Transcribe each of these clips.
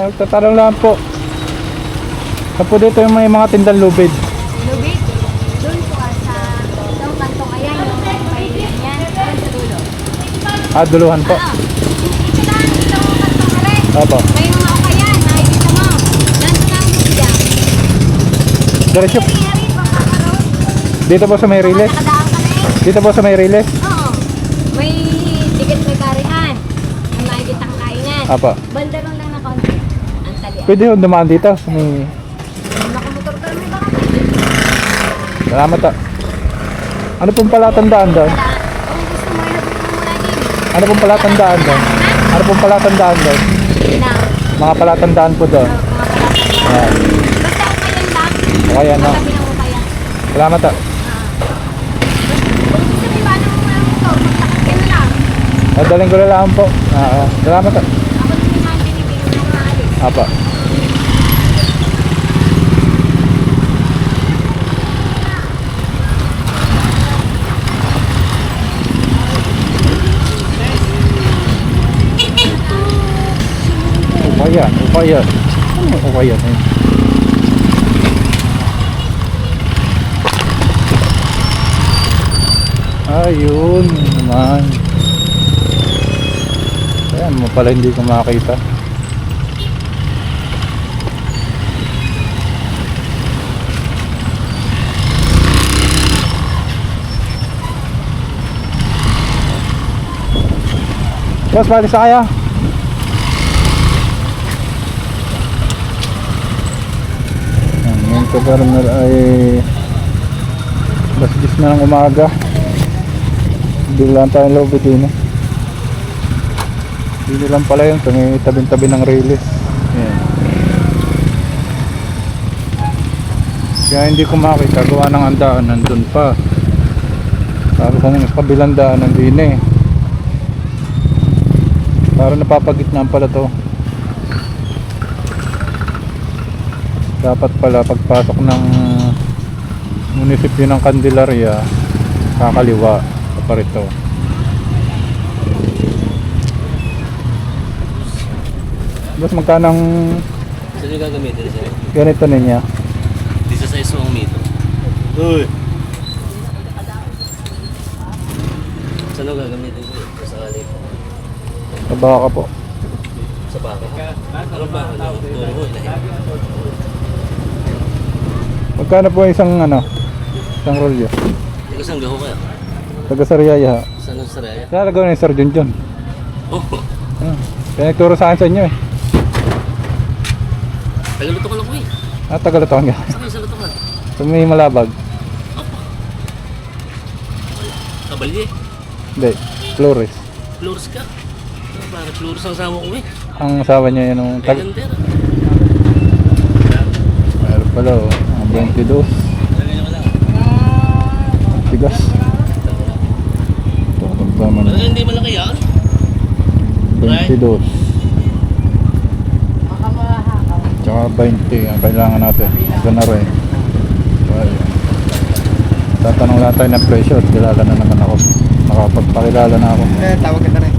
Ay, tatanong lang po. Saan po dito yung may mga tindang lubid? Lubid, doon po ah, sa itong kantong ayan, yung may yan, doon sa dulo. Ah, duluhan po. Ah, dito lang, itong kantong are. Opo. May mga ukayan, nakikita mo. Nandun lang lubid yan. Diretso. Pagkakaroon. Dito po sa may riles. nakadaan ka na eh. Dito po sa may riles. Oo. May ticket may karihan. May makikita kang kainan. Apa. Bandaron lang na konti. Ang talian. Pwede yung dumaan dito. May... Salamat ah. Ano pong palatandaan din. Ano pong palatandaan doon? Ano pong palatandaan? Na, Mga palatandaan po palapan. Ayan. Ng ukayan. Salamat ah. Ka na lang. Nadaling ko na lang po. Ah, ah. salamat ah. Maalis. Apa. Upaya, upaya. Ano na yun? Ayun naman. Ayan mo pala hindi ko makakita. Boss, bali sa kaya? Yung governor ay 10 na ng umaga. Hindi lang tayong lobby din. Hindi lang pala yun, sa may tabi-tabi ng release. Yan. Kaya hindi ko makita, gawa ng andaan, nandun pa. Sabi ko ng kabilang daan, nandun eh. Para napapagitnaan pala to. Dapat pala pagpasok ng munisipyo ng Candelaria, kakaliwa sa parito. Boss, magkanang Saan yung gagamitin siya? ganito niya? Dito sa isang mito. Uy! Saan yung gagamitin ko? Sa alay po. Sa baka po. Sa baka. Ano ba? Ano? Turo ko, ilahin. Magkano po isang ano? Isang rolyo? Ikaw saan gaho kaya? Taga Sariaya. Saan ang saraya? Lalagaw na yung Sir John. Oh! Ah, Kaya nagturo sa akin sa inyo eh. Tagaluto ko lang ko eh. Ah, Tagalutuan ka. Saan yung sa lutukan? Sa may malabag. Kabalye. Hindi. Flores. Flores ka. Ah, Para Flores ang sama ko eh. Ang asawa niya yun. Ang tag... Islander. Meron pala oh. Ang 22. Ganyan ka lang. Tigas. Tama Talaga na. hindi malaki yan. 22. Tsaka 20 ang kailangan natin. Ganun rin. Well, tatanong lang tayo ng presyo at kilala na naman ako. Nakapagpakilala na ako. Eh, tawag ka na rin.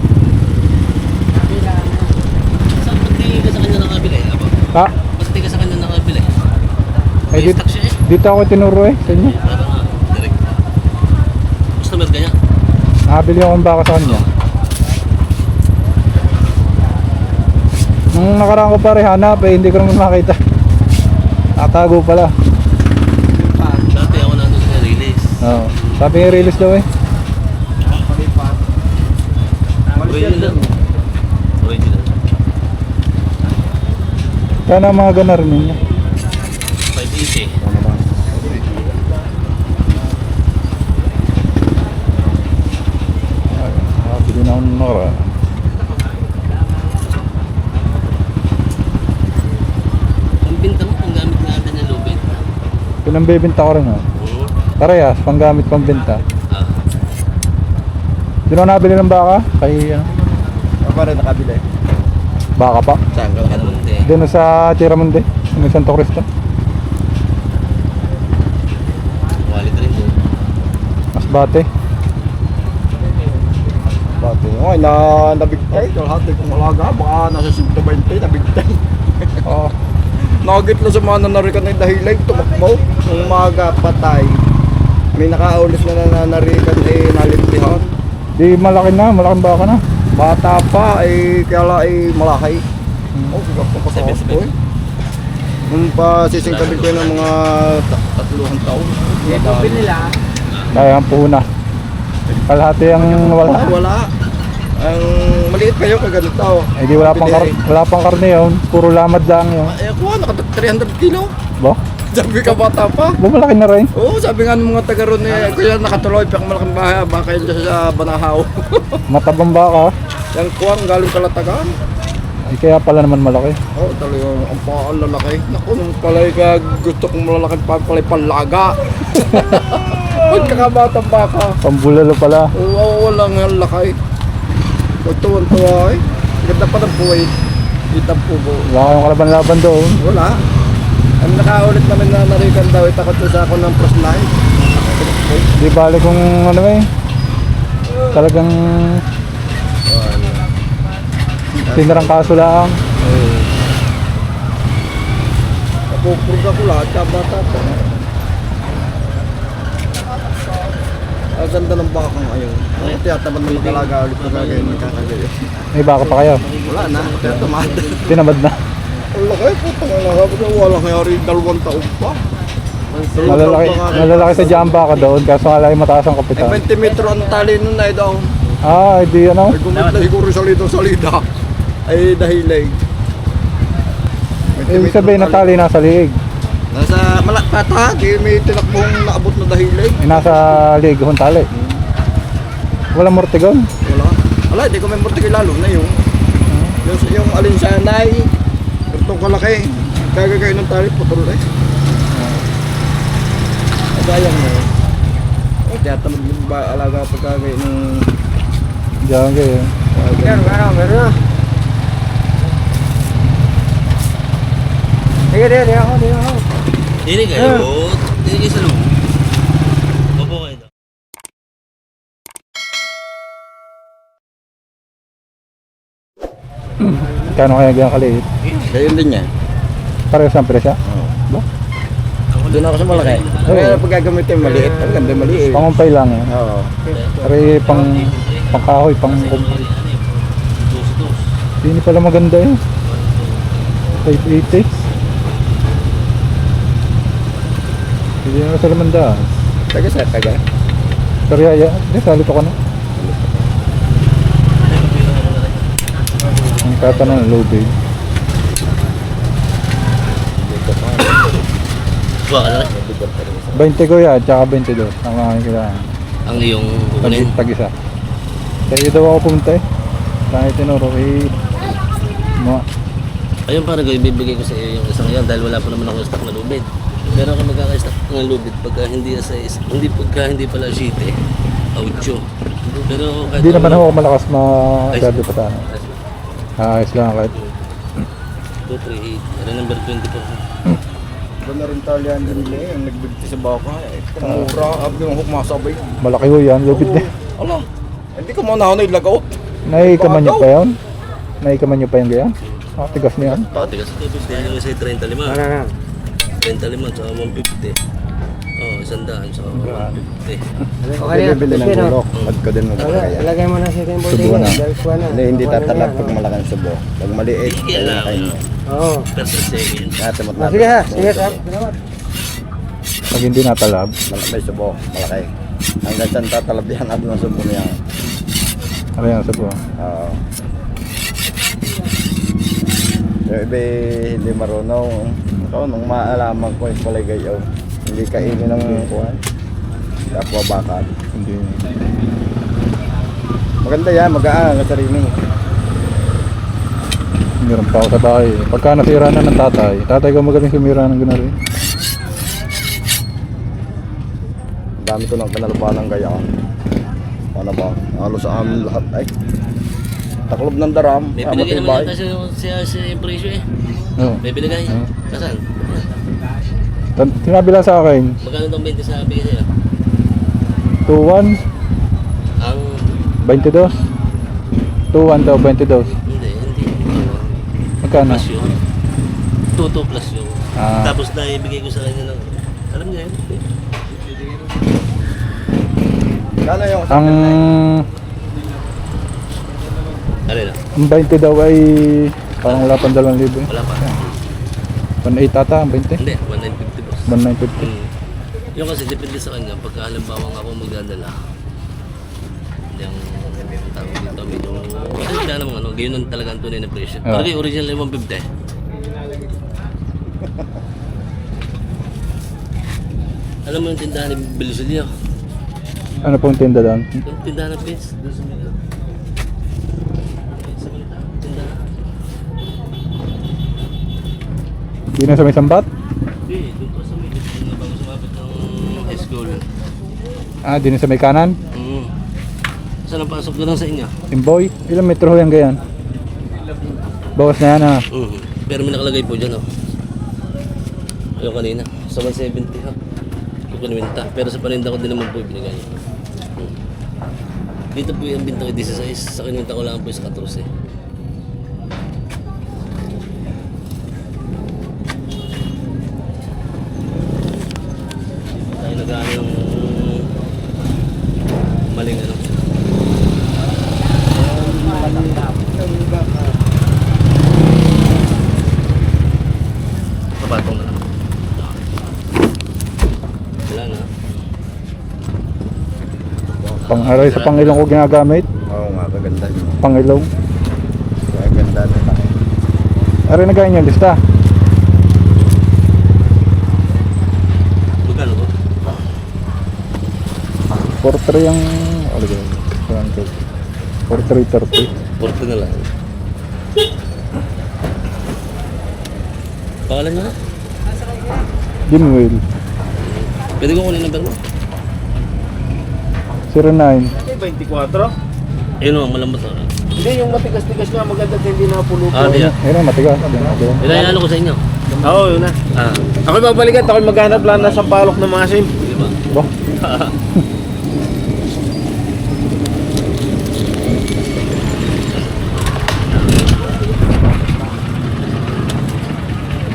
Saan pati ka sa kanya nakabili? Aba, Ha? pati ka sa kanya nakabili. Eh, May dit- stock siya eh. dito ako tinuro eh sa inyo. Customer ka niya. Nakabili ako ng baka sa kanya. Nung nakaraan ko pa rin hanap eh, hindi ko naman makita. Nakatago pala. Dati ako nandun sa release. Oo. Sabi nga release daw eh. Original. Original. Sana mga ganar ninyo. 580. Ano lang. Ay, nakabili na ako ng nakaraan. Ang binta mo kung gamit natin ng lubid. Pinambebenta ko rin ha. Oo. Parehas, panggamit pambenta. Ah. Sino nabili ng baka? Kay ano? O pa rin nakabili. Baka pa? Saan ka hindi. Doon sa Tiramonde, sa Santo Cristo. Quality rin doon. Mas bate. Bate, Okay, na nabigtay. Kalahati kong alaga. Baka nasa 120, nabigtay. Oo. Nugget lang sa mga nanarikan ng dahilig. Tumakbo. Umaga patay. May nakaulis na nananarikan eh nalimpihan. Di malaki na, malaking baka na. Bata pa eh kaya lang eh malaki. Oh, pa Seven, pa seven. ko eh. Nung pa sisingkabit ko ng mga ta- tatluhan taon. Kaya ang puhuna. Kalahati ang wala. Wala. Wala. Ang maliit pa yun kaganito. Eh di wala pang, kar wala pang karne yun. Puro lamad lang yun. Eh ako, naka 300 kilo. Ba? Sabi ka bata pa. Ba malaki na rin. Oo, sabi nga ng mga taga ron eh, kuya nakatuloy pa malaking bahay, baka yun dyan sa Banahaw. Matabang baka. Yung kuwang galing kalatagan. Eh, kaya pala naman malaki. Oo, oh, talagang ang paan lalaki. Naku, nung palay ka gusto kong malalaking pa palay panlaga. Pagkakabatang baka. Pambulalo pala. Oo, wala nga laki. Tuwan-tuwa eh. Ganda pa ng buhay. Itang pubo. Wala kayong kalaban-laban doon. Wala. Ang nakaulit namin na narikan daw, itakot sa ako ng first line. Di bali kung ano eh. Talagang sinarang kaso lang. Napupurga ko lahat, sa bata pa. Ang ganda ng baka ngayon. Ang tiyataman ng mag-alaga ulit na gagawin ng kakagayo. May baka pa kayo. Wala na, kaya. Tinamad na. Laki, putang ang laki. Wala kaya rin dalawang taon pa. Malalaki, malalaki sa jamba ka doon. Kaso nga lang yung mataas ang Eh, kapital. 20 metro ang tali nun na daw. Ah, di ano. Ay, gumit na siguro sa lito salida. Ay, dahilig. Ibig sabihin na tali nasa liig. Nasa malakpata, di may tinakbong naabot na dahilig. Eh, nasa liig yung tali. Walang mortigon. Wala. Wala, hindi ko may mortig lalo na yung yung, yung alinsanay. Itong kalaki. Gagagay ng tali, putol eh. Agayang mo. Eh, kaya tamad yung ba alaga pagkagay ng... Diyan kayo. Meron, meron, meron. Sige, sige, sige ako, sige ako. Dili kayo. Dili kayo sa loob. Kayo daw. Kano kaya ganyan kaliit? Ganyan din niya. Parehas ang presya. Doon ako sa malaki. Kaya pag gagamitin maliit, ang ganda maliit. Pangumpay lang yan. Oo. Pare pang pangkahoy, pang. Hindi pala maganda yun. 580. Hindi na sa lamanda. Taga sa taga. Pero yaya, di salito ka na. Ang tatanong ng low bid. Buwa ka na rin. 20 ko yan, tsaka 22. Ang mga kailangan. Ang iyong Tag, kukunin. tag-isa. Kaya daw ako pumunta eh. Kaya tinuro eh. Mga, Ayun parang gawin, bibigay ko sa iyo yung isang yan dahil wala pa naman ako stock na lubid. Pero ako magkaka-stock ng lubid pagka hindi sa is, hindi pagka hindi pala shite, aucho. Pero kahit hindi naman ano- ako malakas ma-sabi pa sana. Ayos lang kahit 238, ano number 24. Doon na rin talyan din nila eh, ang nagbigti sa baka. Eh, mura, abdi ng hukmasabay. malaki ho yan, lupit na. Ala, hindi ko muna na ilagot. Naikaman niyo pa yun? Naikaman niyo pa yun ganyan? Ah, tigas na yan. Tigas ito, gusto nyo isa 35. 35 sa 150. Isang daan sa 150. Okay na, bibili ng bulok. Pag ko din mo pa kaya. Ilagay mo na sa ating boarding Subuan na. na. Hindi, hindi na tatalab yan, pag ano. malaking subo. Pag maliit, kaya kayo. Oo. Per second. Ah, Sige ha, sige ha. Pag hindi natalab, May subo, malaki. Hanggang saan tatalab yan at ng subo niya. ano yan buwan? Oo. Yung iba eh, hindi marunong. Ito, nung maalaman ko yung palay gayaw. Hindi kainin ng kuhan. Kapwa bakal. Hindi. Maganda yan, mag-aan ang sarili. Meron pa ako sa bahay. Pagka nasira na ng tatay, tatay ko magaling sumira ng gano'n rin. Ang dami ko ng kanalupan ng gaya. Ano ba? Halos sa amin lahat ay. Taklob ng daram. May binigay naman yata siya siya siya yung presyo eh. Oo. May binigay. Kasan? Tan- Sinabi lang sa akin, Magkano itong 20 sa bigay sa'yo? 2-1, Ang 22. 2-1 daw, 22. Hindi, hindi. Magkano? plus yun. 2 plus yun. Ah. Tapos na ibigay ko sa kanya ng, alam niya yun. Kala yung Ang, Ano na? ang 20 daw ay parang wala pang 2,000 eh. Wala pa. 1.8 ata ang 20. Hindi, 1950 boss. 1,950. Hmm. Yung kasi depende sa kanya, pagka halimbawa nga ako magdadala, yung tawag dito, medyo, kasi wala namang ano, gayon ang talaga ang tunay na presyo. Ah. Pero kay original ay 150. Alam mo yung tindahan ni Belisilio? Ano pong tinda doon? Yung tindahan ng Vince, doon sa Milo. Sa Milo, tindahan. Na sa may sambat? Hindi, Ah, di na sa may kanan? Mm. Saan ang pasok doon sa inyo? Imboy? Ilang metro ho yan gayan? Bawas na yan ah. Mhm. Pero may nakalagay po dyan, oh. Yung kanina, sa 170 ha. Kukunwinta. Pero sa paninda ko din naman po ibinigay. Hmm. Dito po yung binta ko 16. Sa kininta ko lang po sa 14. Tayo nag-ano yung maling ano. Kapatong na lang. Wala na. Pang-aray sa pangilong ko ginagamit. Oo nga, kaganda yun. Pangilong. Kaganda na tayo. Aray na ganyan yung lista. Magkano ko? 43 yung... Ano ba yun? 4330. Porto na lang. Pangalan niya? Jimwell. Pwede ko kunin number mo? 09. 24? Ayun o, malambot na. Hindi, yung matigas-tigas nga maganda at hindi napulo Ah, di ah. Ayun na, matigas. Ilan yung ano ko sa inyo? Oo, yun na. Ah, Ako babalikan, ako maghanap lang na sampalok ng mga sim. di ba? Bo.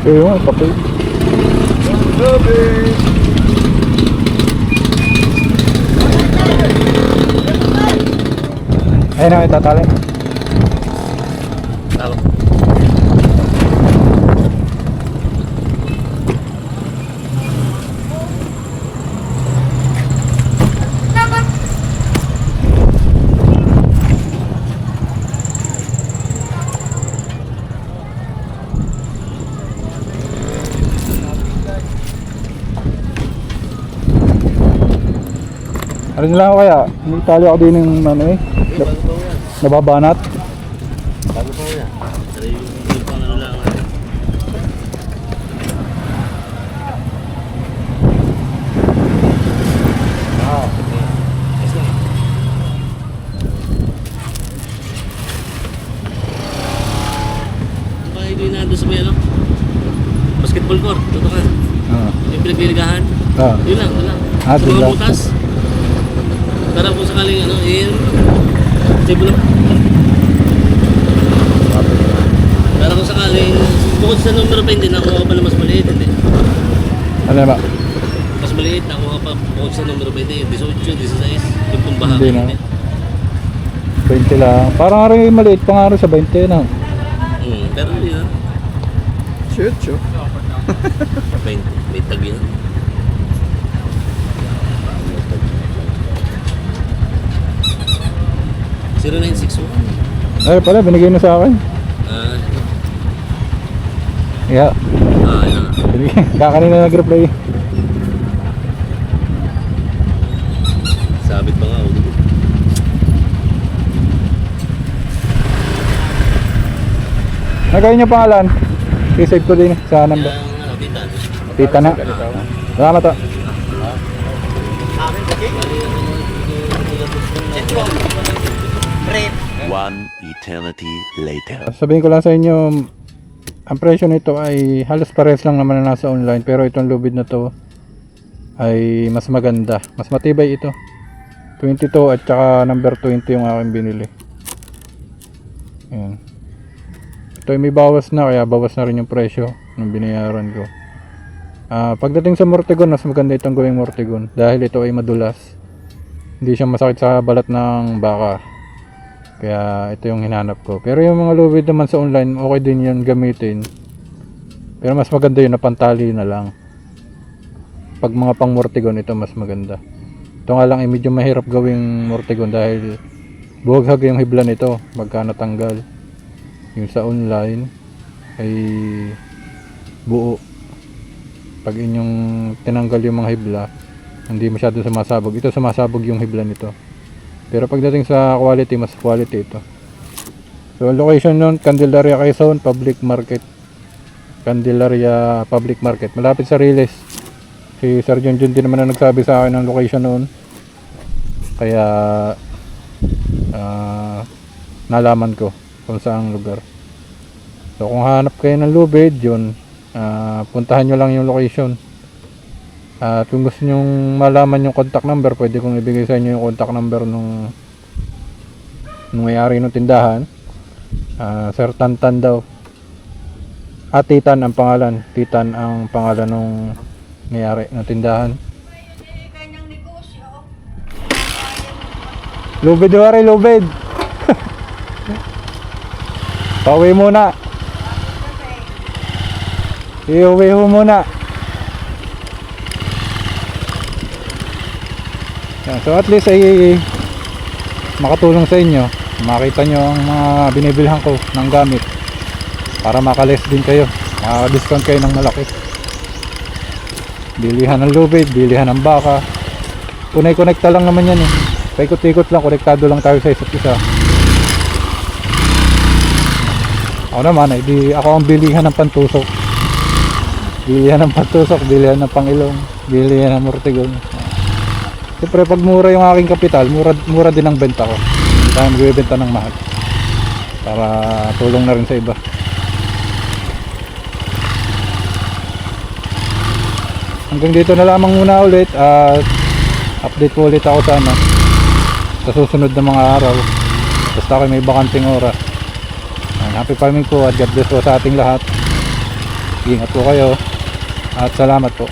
Ayun, kape. Ayun na, itatali. Tama. Ano nila ako kaya? May tali ako din ng ano eh. Nababanat. Bago pa yan. Basketball court. Tuto ka. Ah. Yung pinagliligahan. Ah. Yun lang, yun lang. Ah, sa mga butas. Para kung sakaling ano, eh, lang. Para kung sakaling, bukod sa numero pa hindi, nakuha ka pa na mas maliit, hindi. Ano ba? Mas maliit, nakuha pa bukod sa numero pa hindi, 18, 16, yung pumbaha Hindi na. 20 lang. Parang rin maliit pa nga rin sa 20 na. Hmm, pero hindi na. Shoot, shoot. 20, may tagi na. Zero nine six one. Ay pala, binigay na sa akin. Ah, Yeah. ah, yun na. Binigay. Kakanina nag-reply. Sabit pa nga. oh. Nagay niyo pangalan. I-save ko din sa number. Ano, tita. Tita na. Salamat to. One eternity later. Sabihin ko lang sa inyo, ang presyo nito ay halos pares lang naman na nasa online pero itong lubid na to ay mas maganda. Mas matibay ito. 22 at saka number 20 yung aking binili. Ayan. Ito ay may bawas na kaya bawas na rin yung presyo ng binayaran ko. Ah, pagdating sa Mortegon, mas maganda itong gawing Mortegon dahil ito ay madulas. Hindi siya masakit sa balat ng baka. Kaya ito yung hinanap ko. Pero yung mga lubid naman sa online, okay din yan gamitin. Pero mas maganda yun na pantali na lang. Pag mga pang Mortegon, ito mas maganda. Ito nga lang ay medyo mahirap gawing Mortegon dahil buhaghag yung hibla nito pagka natanggal. Yung sa online ay buo. Pag inyong tinanggal yung mga hibla, hindi masyado sumasabog. Ito sumasabog yung hibla nito. Pero pagdating sa quality, mas quality ito. So location nun, Candelaria Quezon, Public Market. Candelaria Public Market. Malapit sa Riles. Si John John din naman na nagsabi sa akin ng location noon. Kaya ah, nalaman ko kung saang lugar. So kung hanap kayo ng lubid, yun, ah, puntahan nyo lang yung location. At kung gusto nyo malaman yung contact number, pwede kong ibigay sa inyo yung contact number nung nung may-ari ng tindahan. Ah, Sir Tantan daw. At Titan ang pangalan. Titan ang pangalan nung may-ari ng tindahan. Lubid wari, lubid. Pauwi muna. Iuwi ho muna. So at least ay makatulong sa inyo. Makita nyo ang mga binibilhan ko ng gamit. Para makaless din kayo. Makaka-discount kayo ng malaki. Bilihan ng lubid, bilihan ng baka. Kunay-konekta lang naman yan eh. Paikot-ikot lang, konektado lang tayo sa isa't isa. Ako naman, eh, di ako ang bilihan ng pantusok. Bilihan ng pantusok, bilihan ng pangilong, bilihan ng mortigon. Siyempre, pag mura yung aking kapital, mura, mura din ang benta ko. Hindi tayo magbibenta ng mahal. Para tulong na rin sa iba. Hanggang dito na lamang muna ulit at update ko ulit ako sa ano sa susunod na mga araw basta kayo may bakanting oras And happy farming po at God bless po sa ating lahat ingat po kayo at salamat po